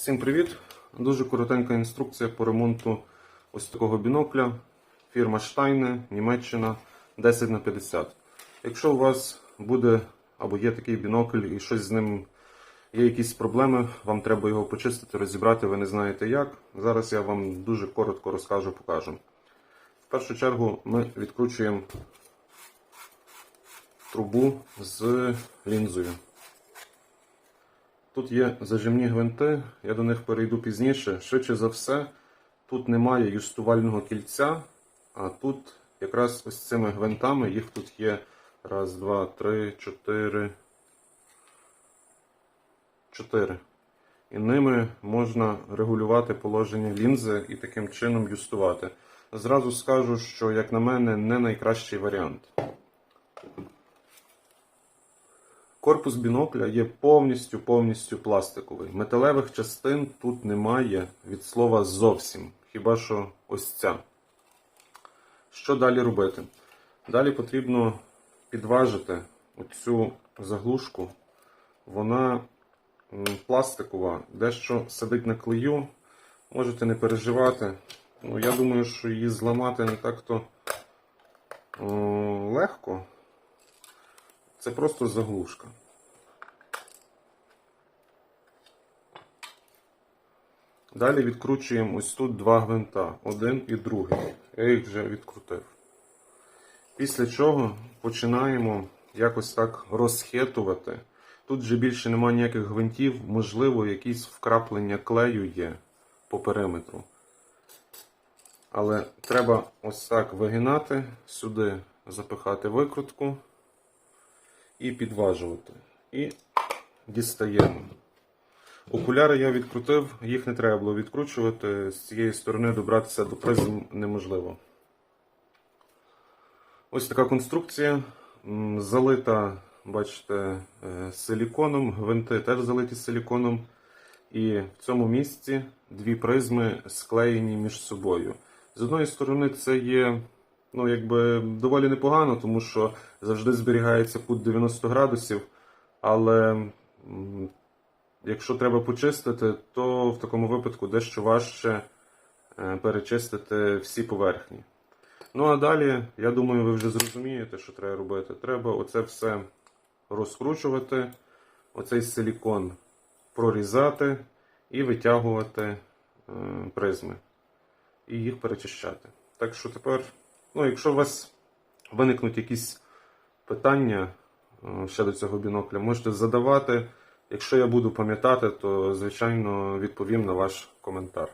Всім привіт! Дуже коротенька інструкція по ремонту ось такого бінокля. Фірма Штайне, Німеччина 10 на 50. Якщо у вас буде або є такий бінокль і щось з ним є якісь проблеми, вам треба його почистити, розібрати, ви не знаєте як. Зараз я вам дуже коротко розкажу, покажу. В першу чергу ми відкручуємо трубу з лінзою. Тут є зажимні гвинти, я до них перейду пізніше. Швидше за все, тут немає юстувального кільця, а тут якраз ось цими гвинтами, їх тут є раз, два, три, чотири. Чотири. І ними можна регулювати положення лінзи і таким чином юстувати. Зразу скажу, що, як на мене, не найкращий варіант. Корпус бінокля є повністю повністю пластиковий. Металевих частин тут немає від слова зовсім. Хіба що ось ця. Що далі робити? Далі потрібно підважити оцю заглушку. Вона пластикова, дещо сидить на клею. Можете не переживати. Ну, я думаю, що її зламати не так-то о, легко. Це просто заглушка. Далі відкручуємо ось тут два гвинта, один і другий. Я їх вже відкрутив. Після чого починаємо якось так розхитувати. Тут вже більше немає ніяких гвинтів, можливо, якісь вкраплення клею є по периметру. Але треба ось так вигинати, сюди запихати викрутку і підважувати. І дістаємо. Окуляри я відкрутив, їх не треба було відкручувати. З цієї сторони добратися до призм неможливо. Ось така конструкція. Залита, бачите, е, силіконом, гвинти теж залиті силіконом. І в цьому місці дві призми склеєні між собою. З одної сторони, це є ну, якби доволі непогано, тому що завжди зберігається кут 90 градусів. Але якщо треба почистити, то в такому випадку дещо важче е, перечистити всі поверхні. Ну а далі, я думаю, ви вже зрозумієте, що треба робити. Треба оце все розкручувати, оцей силікон прорізати і витягувати е, призми. І їх перечищати. Так що тепер, ну, якщо у вас виникнуть якісь питання ще до цього бінокля, можете задавати. Якщо я буду пам'ятати, то звичайно відповім на ваш коментар.